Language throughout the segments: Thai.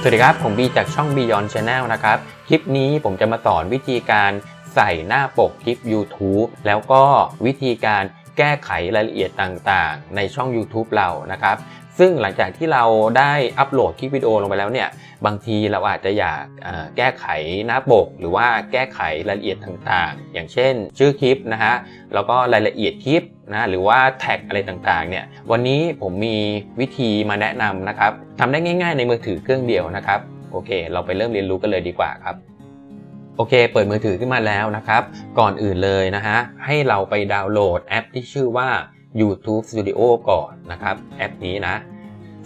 สวัสดีครับ ผมบีจากช่อง Beyond Channel นะครับ คลิปนี้ผมจะมาสอนวิธีการใส่หน้าปกคลิป YouTube แล้วก็วิธีการแก้ไขรายละเอียดต่างๆ ในช่อง YouTube เรานะครับ ซึ่งหลังจากที่เราได้อัปโหลดคลิปวิดีโอลงไปแล้วเนี่ย บางทีเราอาจจะอยากแก้ไขหน้าปก หรือว่าแก้ไขรายละเอียดต่างๆ อย่างเช่น ชื่อคลิปนะฮะแล้วก็รายละเอียดคลิป นะหรือว่าแท็กอะไรต่างๆเนี่ยวันนี้ผมมีวิธีมาแนะนำนะครับทำได้ง่าย ๆ ในมือถือเครื่องเดียวนะครับโอเค เราไปเริ่มเรียนรู้กันเลยดีกว่าครับโอเค เปิดมือถือขึ้นมาแล้วนะครับ ก่อนอื่นเลยนะฮะ ให้เราไปดาวน์โหลดแอปที่ชื่อว่า YouTube Studio ก่อนนะครับ แอปนี้นะ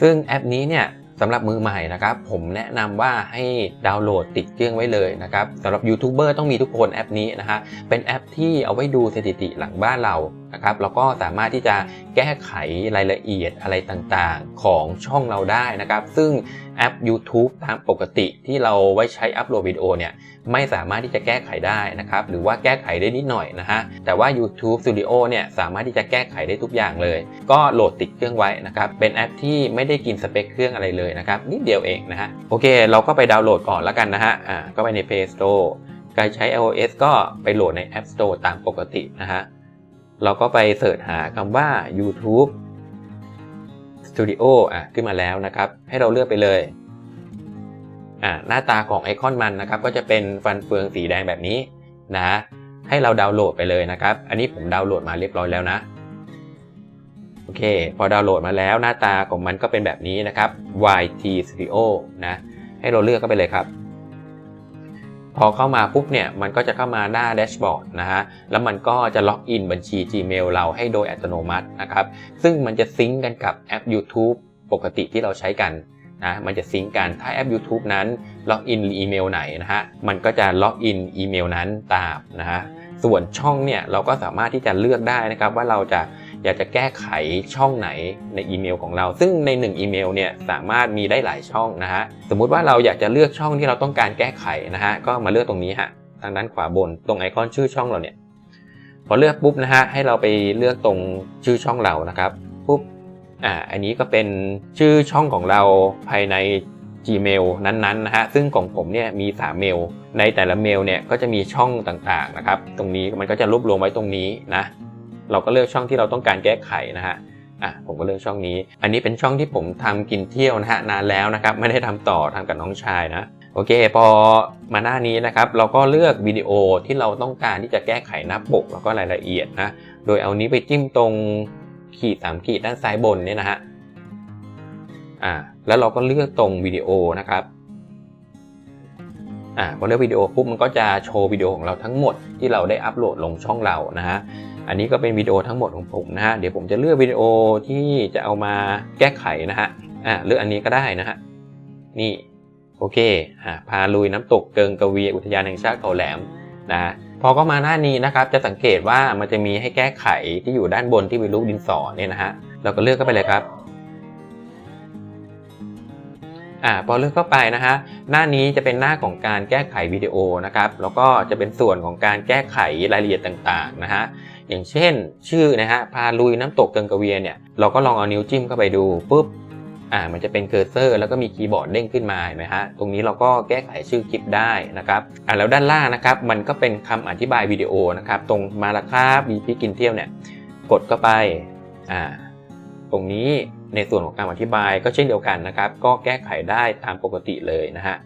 ซึ่งแอปนี้เนี่ยสำหรับมือใหม่นะครับ ผมแนะนำว่าให้ดาวน์โหลดติดเครื่องไว้เลยนะครับสำหรับยูทูบเบอร์ต้องมีทุกคนแอปนี้นะฮะ เป็นแอปที่เอาไว้ดูสถิติหลังบ้านเรา นะครับแล้วก็สามารถที่จะแก้ไขรายละเอียดอะไรต่างๆ ของช่องเราได้นะครับ ซึ่งแอป YouTube ตามปกติที่เราไว้ใช้อัปโหลดวิดีโอเนี่ยไม่สามารถที่จะแก้ไขได้นะครับ หรือว่าแก้ไขได้นิดหน่อยนะฮะแต่ว่า YouTube Studio เนี่ยสามารถที่จะแก้ไขได้ทุกอย่างเลย ก็โหลดติดเครื่องไว้นะครับ เป็นแอปที่ไม่ได้กินสเปคเครื่องอะไรเลยนะครับ นิดเดียวเองนะฮะโอเค เราก็ไปดาวน์โหลดก่อนแล้วกันนะฮะอ่าก็ไปใน Play Store ใครใช้ iOS ก็ไปโหลดใน App Store ตามปกตินะฮะ เราก็ไปเสิร์ชหาคำว่า YouTube Studio อะขึ้นมาแล้วนะครับ ให้เราเลือกไปเลยอ่าหน้าตาของไอคอนมันนะครับ ก็จะเป็นฟันเฟืองสีแดงแบบนี้นะให้เราดาวน์โหลดไปเลยนะครับ อันนี้ผมดาวน์โหลดมาเรียบร้อยแล้วนะโอเค พอดาวน์โหลดมาแล้วหน้าตาของมันก็เป็นแบบนี้นะครับ YT Studio นะให้เราเลือกก็ไปเลยครับ พอเข้ามาปุ๊บเนี่ยมันก็จะเข้ามาหน้าแดชบอร์ดนะฮะแล้วมันก็จะล็อกอินบัญชี Gmail เราให้โดยอัตโนมัตินะครับซึ่งมันจะซิงก์กันกับแอป YouTube ปกติที่เราใช้กันนะมันจะซิงก์กันถ้าแอป YouTube นั้นล็อกอินอีเมลไหนนะฮะมันก็จะล็อกอินอีเมลนั้นตามนะฮะส่วนช่องเนี่ยเราก็สามารถที่จะเลือกได้นะครับว่าเราจะ อยากจะแก้ไขช่องไหนในอีเมลของเรา ซึ่งใน1อีเมลเนี่ยสามารถมีได้หลายช่องนะฮะสมมุติว่าเราอยากจะเลือกช่องที่เราต้องการแก้ไขนะฮะก็มาเลือกตรงนี้ฮะทางด้านขวาบนตรงไอคอนชื่อช่องเราเนี่ยพอเลือกปุ๊บนะฮะให้เราไปเลือกตรงชื่อช่องเรานะครับปุ๊บอ่าอันนี้ก็เป็นชื่อช่องของเราภายใน Gmail นั้นๆนะฮะซึ่งของผมเนี่ยมี3เมลในแต่ละเมลเนี่ยก็จะมีช่องต่างๆนะครับ ตรงนี้มันก็จะรวบรวมไว้ตรงนี้นะ เราก็เลือกช่องที่เราต้องการแก้ไขนะฮะอะผมก็เลือกช่องนี้ อันนี้เป็นช่องที่ผมทำกินเที่ยวนะฮะนานแล้วนะครับไม่ได้ทำต่อทำกับน้องชายนะโอเค พอมาหน้านี้นะครับ เราก็เลือกวิดีโอที่เราต้องการที่จะแก้ไขหน้าปกแล้วก็รายละเอียดนะ โดยเอานี้ไปจิ้มตรงขีดสามขีดด้านซ้ายบนเนี่ยนะฮะ อ่า แล้วเราก็เลือกตรงวิดีโอนะครับ อ่าพอเลือกวิดีโอปุ๊บมันก็จะโชว์วิดีโอของเราทั้งหมดที่เราได้อัปโหลดลงช่องเรานะฮะอันนี้ก็เป็นวิดีโอทั้งหมดของผมนะฮะเดี๋ยวผมจะเลือกวิดีโอที่จะเอามาแก้ไขนะฮะอ่าเลือกอันนี้ก็ได้นะฮะนี่โอเคอ่าพาลุยน้ำตกเกิงกวีอุทยานแห่งชาติเขาแหลมนะพอก็มาหน้านี้นะครับจะสังเกตว่ามันจะมีให้แก้ไขที่อยู่ด้านบนที่เป็นรูปดินสอเนี่ยนะฮะเราก็เลือกเข้าไปเลยครับ อ่าพอเลือกเข้าไปนะฮะหน้านี้จะเป็นหน้าของการแก้ไขวิดีโอนะครับแล้วก็จะเป็นส่วนของการแก้ไขรายละเอียดต่างๆนะฮะอย่างเช่น ชื่อนะฮะพาลุยน้ำตกเกิงกะเวียนเนี่ยเราก็ลองเอานิ้วจิ้มเข้าไปดูปุ๊บอ่ามันจะเป็นเคอร์เซอร์ แล้วก็มีคีย์บอร์ดเด้งขึ้นมาเห็นไหมฮะตรงนี้เราก็แก้ไขชื่อคลิปได้นะครับอ่าแล้วด้านล่างนะครับมันก็เป็นคำอธิบายวิดีโอนะครับตรงมาละครับบีพีกินเที่ยวเนี่ยกดเข้าไปอ่าตรงนี้ ในส่วนของการอธิบายก็เช่นเดียวกันนะครับ ก็แก้ไขได้ตามปกติเลยนะฮะ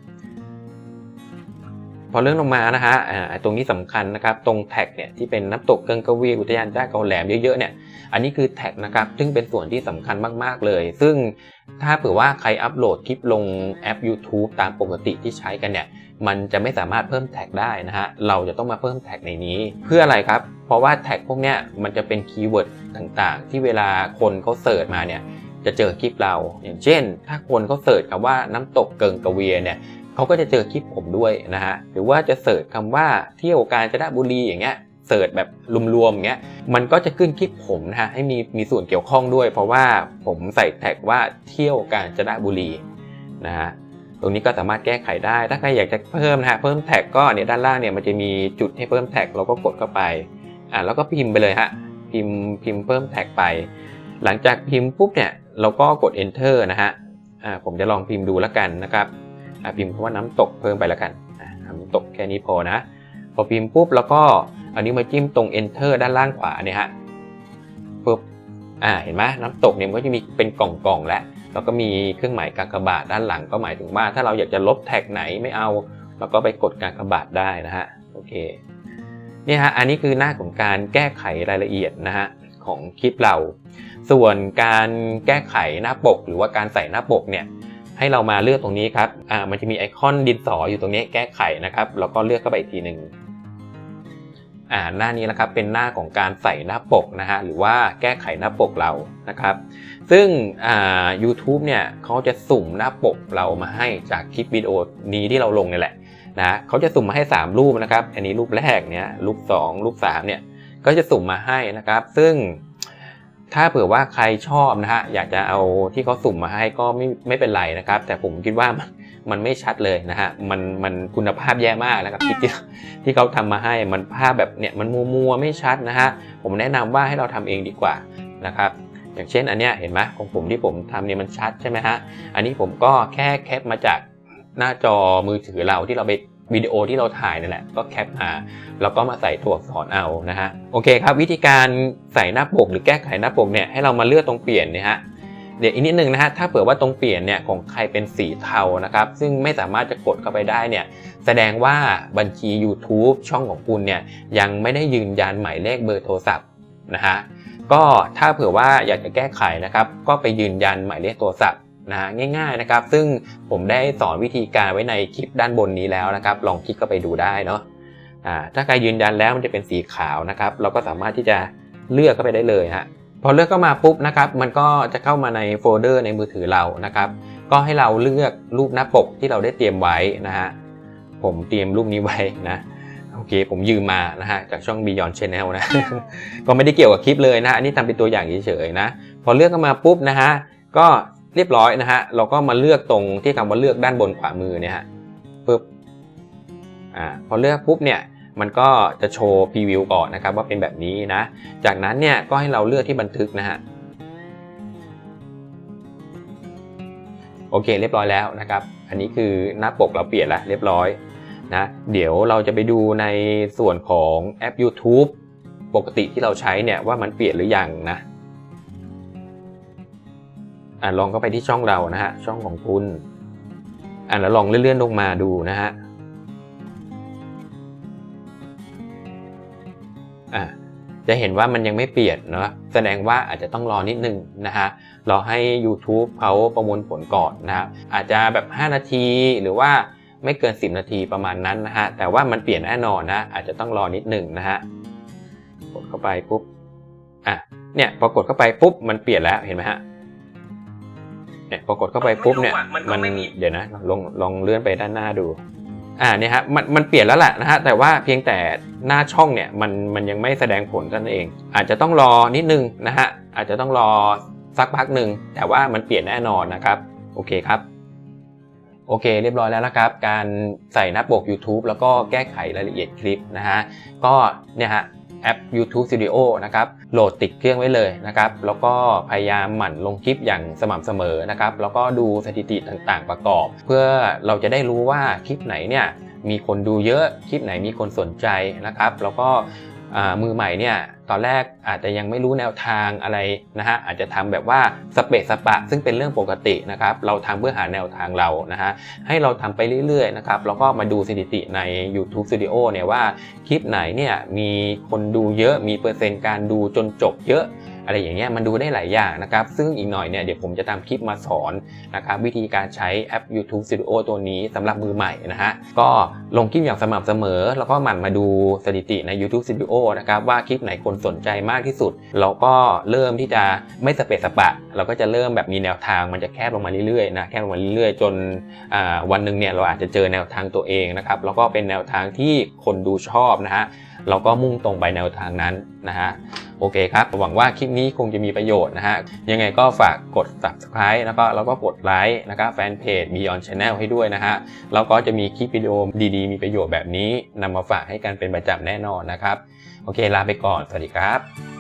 พอเรื่องลงมานะฮะตรงนี้สำคัญนะครับ ตรงแท็กเนี่ยที่เป็นน้ำตกเกิงกวีอุทยานจ้าเกาแหลมเยอะๆเนี่ย อันนี้คือแท็กนะครับ ซึ่งเป็นส่วนที่สำคัญมากๆเลย ซึ่งถ้าเผื่อว่าใครอัปโหลดคลิปลงแอป YouTube ตามปกติที่ใช้กันเนี่ย มันจะไม่สามารถเพิ่มแท็กได้นะฮะ เราจะต้องมาเพิ่มแท็กในนี้ เพื่ออะไรครับ เพราะว่าแท็กพวกเนี้ยมันจะเป็นคีย์เวิร์ดต่างๆ ที่เวลาคนเขาเสิร์ชมาเนี่ย จะเจอคลิปเรา อย่างเช่น ถ้าคนเขาเสิร์ชคำว่าน้ำตกเกิงกะเวียเนี่ยเขาก็จะเจอคลิปผมด้วยนะฮะหรือว่าจะเสิร์ชคำว่าเที่ยวกาญจนบุรีอย่างเงี้ยเสิร์ชแบบรวมๆอย่างเงี้ยมันก็จะขึ้นคลิปผมนะฮะให้มีมีส่วนเกี่ยวข้องด้วย เพราะว่าผมใส่แท็กว่าเที่ยวกาญจนบุรีนะฮะตรงนี้ก็สามารถแก้ไขได้ ถ้าใครอยากจะเพิ่มนะฮะเพิ่มแท็กก็เนี่ยด้านล่างเนี่ยมันจะมีจุดให้เพิ่มแท็กเราก็กดเข้าไปอ่าแล้วก็พิมพ์ไปเลยฮะพิมพ์พิมพ์เพิ่มแท็กไป หลังจากพิมพ์ปุ๊บเนี่ย เราก็กด enter นะฮะอ่าผมจะลองพิมพ์ดูแล้วกันนะครับอะพิมพ์คำว่าน้ำตกเพิ่มไปแล้วกันน้ำตกแค่นี้พอนะ พอพิมพ์ปุ๊บแล้วก็อันนี้มาจิ้มตรง enter ด้านล่างขวาเนี่ยฮะปุ๊บอ่าเห็นไหมน้ำตกเนี่ยมันก็จะมีเป็นกล่องๆแล้วแล้วก็มีเครื่องหมายกากบาทด้านหลังก็หมายถึงว่า ถ้าเราอยากจะลบแท็กไหนไม่เอาเราก็ไปกดกากบาทได้นะฮะโอเคเนี่ยฮะอันนี้คือหน้าของการแก้ไขรายละเอียดนะฮะ ของคลิปเรา ส่วนการแก้ไขหน้าปก หรือว่าการใส่หน้าปกเนี่ยให้เรามาเลือกตรงนี้ครับอ่ามันจะมีไอคอนดินสออยู่ตรงนี้แก้ไขนะครับแล้วก็เลือกเข้าไปอีกทีหนึ่งอ่าหน้านี้นะครับเป็นหน้าของการใส่หน้าปกนะฮะหรือว่าแก้ไขหน้าปกเรานะครับ ซึ่งอ่า YouTube เนี่ยเขาจะสุ่มหน้าปกเรามาให้จากคลิปวิดีโอนี้ที่เราลงนี่แหละนะเขาจะสุ่มมาให้ 3 รูปนะครับ อันนี้รูปแรกเนี่ยรูป 2 รูป3เนี่ย ก็จะสุ่มมาให้นะครับ ซึ่งถ้าเผื่อว่าใครชอบนะฮะอยากจะเอาที่เขาสุ่มมาให้ก็ไม่ไม่เป็นไรนะครับ แต่ผมคิดว่ามันมันไม่ชัดเลยนะฮะมันมันคุณภาพแย่มากนะครับคลิปที่ที่เขาทำมาให้มันภาพแบบเนี่ยมันมัวมัวๆไม่ชัดนะฮะผมแนะนำว่าให้เราทำเองดีกว่านะครับ อย่างเช่นอันเนี้ยเห็นไหมของผมที่ผมทำเนี่ยมันชัดใช่ไหมฮะอันนี้ผมก็แค่แคปมาจากหน้าจอมือถือเราที่เราไป วิดีโอที่เราถ่ายนี่นแหละก็แคปมาแล้วก็มาใส่ตัวอักษรเอานะฮะโอเคครับ วิธีการใส่หน้าปกหรือแก้ไขหน้าปกเนี่ยให้เรามาเลือกตรงเปลี่ยนเนี่ยฮะเดี๋ยวอีกนิดนึงนะฮะถ้าเผื่อว่าตรงเปลี่ยนเนี่ยของใครเป็นสีเทานะครับซึ่งไม่สามารถจะกดเข้าไปได้เนี่ยแสดงว่าบัญชี YouTube ช่องของคุณเนี่ยยังไม่ได้ยืนยันหมายเลขเบอร์โทรศัพท์นะฮะก็ถ้าเผื่อว่าอยากจะแก้ไขนะครับก็ไปยืนยันหมายเลขโทรศัพท์ นะง่ายๆนะครับ ซึ่งผมได้สอนวิธีการไว้ในคลิปด้านบนนี้แล้วนะครับ ลองคลิกเข้าไปดูได้เนาะอ่าถ้าใครยืนยันแล้วมันจะเป็นสีขาวนะครับ เราก็สามารถที่จะเลือกเข้าไปได้เลยฮะพอเลือกเข้ามาปุ๊บนะครับ มันก็จะเข้ามาในโฟลเดอร์ในมือถือเรานะครับ ก็ให้เราเลือกรูปหน้าปกที่เราได้เตรียมไว้นะฮะผมเตรียมรูปนี้ไว้นะโอเคผมยืมมานะฮะจากช่อง Beyond Channel นะ ก็ไม่ได้เกี่ยวกับคลิปเลยนะ อันนี้ทำเป็นตัวอย่างเฉยๆนะ พอเลือกเข้ามาปุ๊บนะฮะ ก็ เรียบร้อยนะฮะ เราก็มาเลือกตรงที่คำว่าเลือกด้านบนขวามือเนี่ยฮะปุ๊บอ่าพอเลือกปุ๊บเนี่ยมันก็จะโชว์พรีวิวก่อนนะครับว่าเป็นแบบนี้นะ จากนั้นเนี่ยก็ให้เราเลือกที่บันทึกนะฮะโอเคเรียบร้อยแล้วนะครับ อันนี้คือหน้าปกเราเปลี่ยนแล้วเรียบร้อยนะเดี๋ยวเราจะไปดูในส่วนของแอป YouTube ปกติที่เราใช้เนี่ยว่ามันเปลี่ยนหรือยังนะ อะลองเข้าไปที่ช่องเรานะฮะช่องของคุณอะแล้วลองเลื่อนๆลงมาดูนะฮะอะจะเห็นว่ามันยังไม่เปลี่ยนเนาะแสดงว่าอาจจะต้องรอนิดนึงนะฮะรอให้ YouTube เขาประมวลผลก่อนนะครับอาจจะแบบ 5 นาทีหรือว่าไม่เกิน 10 นาทีประมาณนั้นนะฮะแต่ว่ามันเปลี่ยนแน่นอนนะอาจจะต้องรอนิดนึงนะฮะกดเข้าไปปุ๊บอะเนี่ยพอกดเข้าไปปุ๊บมันเปลี่ยนแล้วเห็นไหมฮะ เนี่ยพอกดเข้าไปปุ๊บเนี่ยมันเดี๋ยวนะลองลองเลื่อนไปด้านหน้าดู อ่าเนี่ยฮะมันมันเปลี่ยนแล้วแหละนะฮะแต่ว่าเพียงแต่หน้าช่องเนี่ยมันมันยังไม่แสดงผลกันนเอง อาจจะต้องรอนิดนึงนะฮะอาจจะต้องรอสักพักหนึ่งแต่ว่ามันเปลี่ยนแน่นอนนะครับโอเคครับโอเคเรียบร้อยแล้วนะครับ การใส่หน้าปก YouTube แล้วก็แก้ไขรายละเอียดคลิปนะฮะก็เนี่ยฮะ แอป YouTube Studio นะครับโหลดติดเครื่องไว้เลยนะครับแล้วก็พยายามหมั่นลงคลิปอย่างสม่ำเสมอนะครับแล้วก็ดูสถิติต่างๆ ประกอบ เพื่อเราจะได้รู้ว่าคลิปไหนเนี่ยมีคนดูเยอะคลิปไหนมีคนสนใจนะครับ แล้วก็อ่า มือใหม่เนี่ยตอนแรกอาจจะยังไม่รู้แนวทางอะไรนะฮะอาจจะทำแบบว่าสเปซสปะ ซึ่งเป็นเรื่องปกตินะครับเราทำเพื่อหาแนวทางเรานะฮะให้เราทำไปเรื่อยๆนะครับแล้วก็มาดูสถิติใน YouTube Studio เนี่ยว่าคลิปไหนเนี่ยมีคนดูเยอะมีเปอร์เซ็นต์การดูจนจบเยอะ อะไรอย่างเงี้ยมันดูได้หลายอย่างนะครับ ซึ่งอีกหน่อยเนี่ยเดี๋ยวผมจะทำคลิปมาสอนนะครับวิธีการใช้แอป YouTube Studio ตัวนี้สำหรับมือใหม่นะฮะก็ลงคลิปอย่างสม่ำเสมอ แล้วก็หมั่นมาดูสถิติใน YouTube Studio นะครับว่าคลิปไหนคนสนใจมากที่สุด เราก็เริ่มที่จะไม่สเปะสปะ เราก็จะเริ่มแบบมีแนวทางมันจะแคบลงมาเรื่อยๆนะแคบลงมาเรื่อยๆ จนวันหนึ่งเนี่ยเราอาจจะเจอแนวทางตัวเองนะครับแล้วก็เป็นแนวทางที่คนดูชอบนะฮะ เราก็มุ่งตรงไปแนวทางนั้นนะฮะโอเคครับ หวังว่าคลิปนี้คงจะมีประโยชน์นะฮะ ยังไงก็ฝากกด subscribe แล้วก็แล้วก็กดไลค์นะครับแฟนเพจ Beyond Channel ให้ด้วยนะฮะ แล้วก็จะมีคลิปวิดีโอดีๆ มีประโยชน์แบบนี้นำมาฝากให้กันเป็นประจำแน่นอนนะครับ โอเคลาไปก่อน สวัสดีครับ